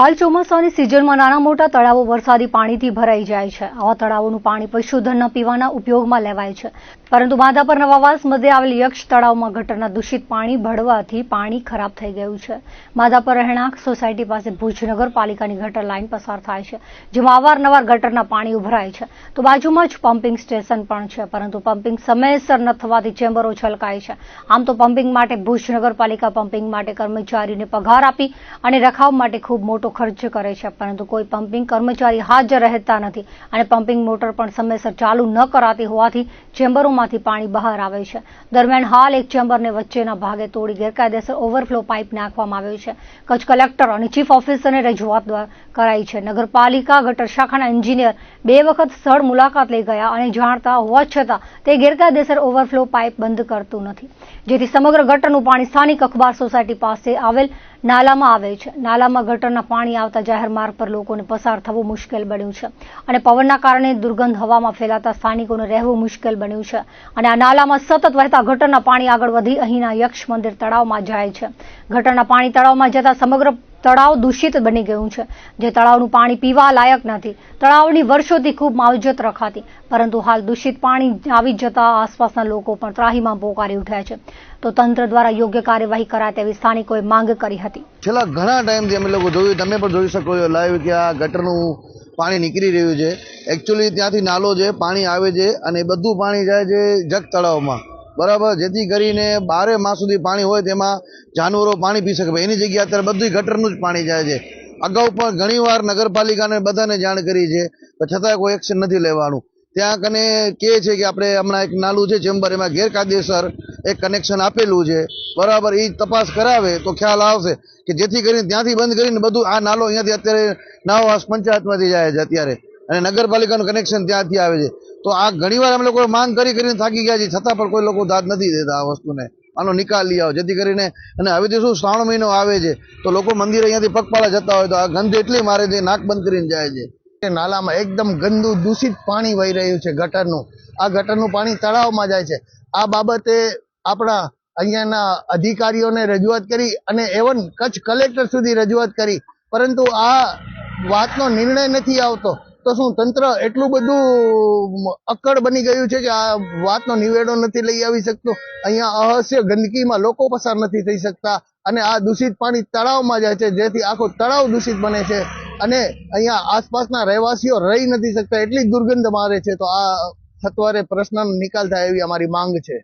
હાલ ચોમાસાની સિઝનમાં નાના મોટા તળાવો વરસાદી પાણીથી ભરાઈ જાય છે. આવા તળાવોનું પાણી પશુધનના પીવાના ઉપયોગમાં લેવાય છે. પરંતુ માધાપર નવાવાસ મધ્યે આવેલ યક્ષ તળાવમાં ગટરના દૂષિત પાણી ભળવાથી પાણી ખરાબ થઈ ગયું છે. માધાપર રહેણાંક સોસાયટી પાસે ભુજ નગરપાલિકાની ગટર લાઇન પસાર થાય છે, જેમાં અવારનવાર ગટરના પાણી ઉભરાય છે. તો બાજુમાં જ પમ્પિંગ સ્ટેશન પણ છે, પરંતુ પમ્પિંગ સમયસર ન થવાથી ચેમ્બરો છલકાય છે. આમ તો પમ્પિંગ માટે ભુજ નગરપાલિકા પમ્પિંગ માટે કર્મચારીઓને પગાર આપી અને રખાવ માટે ખૂબ મોટો ખર્ચ કરે છે, પરંતુ કોઈ પમ્પિંગ કર્મચારી હાજર રહેતા નથી અને પમ્પિંગ મોટર પણ સમયસર ચાલુ ન કરાતી હોવાથી ચેમ્બરોમાંથી પાણી બહાર આવે છે. દરમિયાન હાલ એક ચેમ્બરને વચ્ચેના ભાગે તોડી ગેરકાયદેસર ઓવરફ્લો પાઇપ નાખવામાં આવ્યો છે. કચ્છ કલેક્ટર અને ચીફ ઓફિસરને રજૂઆત કરાઈ છે. નગરપાલિકા, ગટર શાખાના એન્જિનિયર બે વખત સ્થળ મુલાકાત લઈ ગયા અને જાણતા હોવા છતાં તે ગેરકાયદેસર ઓવરફ્લો પાઇપ બંધ કરતું નથી. જેથી સમગ્ર ગટરનું પાણી સ્થાનિક અખબાર સોસાયટી પાસે આવેલ નાલામાં આવે છે. નાલામાં ગટરના પાણી આવતા જાહેર માર્ગ પર લોકોને પસાર થવું મુશ્કેલ બન્યું છે. અને પવનના કારણે દુર્ગંધ હવામાં ફેલાતા સ્થાનિકોને રહેવું મુશ્કેલ બન્યું છે. અને આ નાલામાં સતત વહેતા ગટરના પાણી આગળ વધી અહીંના યક્ષ મંદિર તળાવમાં જાય છે. ગટરના પાણી તળાવમાં જતા સમગ્ર તળાવ દૂષિત બની ગયું છે. જે તળાવનું પાણી પીવા લાયક નથી. તળાવની વર્ષોથી ખૂબ માવજત રખાતી. પરંતુ હાલ દૂષિત પાણી આવી જતા આસપાસના લોકો પણ ત્રાહીમાં પોકારી ઉઠ્યા છે. તો તંત્ર દ્વારા યોગ્ય કાર્યવાહી કરાય તેવી સ્થાનિકોએ માંગ કરી હતી. છેલ્લા ઘણા ટાઈમથી અમે લોકો જોયું, તમે પણ જોઈ શકો છો લાઈવ કે આ ગટરનું પાણી નીકળી રહ્યું છે. એકચ્યુઅલી ત્યાંથી નાલો છે પાણી આવે છે અને બધું પાણી જાય છે જગ તળાવમાં બરાબર? જેથી કરીને બારે માસ સુધી પાણી હોય તેમાં જાનવરો પાણી પી શકે. એની જગ્યાએ અત્યારે બધું ગટરનું જ પાણી જાય છે. અગાઉ પણ ઘણીવાર નગરપાલિકાને બધાને જાણ કરી છે પણ છતાં કોઈ એક્શન નથી લેવાનું. ત્યાં કને કહે છે કે આપણે હમણાં એક નાલું છે ચેમ્બર એમાં ગેરકાયદેસર એક કનેક્શન આપેલું છે. બરાબર? એ તપાસ કરાવે તો ખ્યાલ આવશે કે જેથી કરીને ત્યાંથી બંધ કરીને બધું આ નાલો અહીંયાથી અત્યારે નાવાસ પંચાયતમાંથી જાય છે અત્યારે. અને નગરપાલિકાનું કનેક્શન ત્યાંથી આવે છે. તો આ ઘણીવાર અમે લોકો માંગ કરી કરીને થાકી ગયા છે છતાં પણ કોઈ લોકો દાદ નથી દેતા આ વસ્તુને. આનો નિકાલ લઈ આવો. જેથી કરીને અને હવે તો શું શ્રાવણ મહિનો આવે છે, તો લોકો મંદિરે અહીંયાથી પગપાળા જતા હોય તો આ ગંધ એટલી મારે છે, નાક બંધ કરીને જાય છે. નાલામાં એકદમ ગંદુ દૂષિત પાણી વહી રહ્યું છે ગટરનું. આ ગટરનું પાણી તળાવમાં જાય છે. આ બાબતે આપણા અહીંયાના અધિકારીઓને રજૂઆત કરી અને એવન કચ્છ કલેક્ટર સુધી રજૂઆત કરી. પરંતુ આ વાતનો નિર્ણય નથી આવતો. તો શું તંત્ર એટલું બધું અક્કડ બની ગયું છે કે આ વાતનો નિવેડો નથી લઈ આવી શકતું? અહીંયા અહસ્ય ગંદકીમાં લોકો પસાર નથી થઈ શકતા અને આ દૂષિત પાણી તળાવમાં જાય છે, જેથી આખો તળાવ દૂષિત બને છે અને અહીંયા આસપાસના રહેવાસીઓ રહી નથી શકતા. એટલી દુર્ગંધ મારે છે. તો આ સત્વરે પ્રશ્નનો નિકાલ થાય એવી અમારી માંગ છે.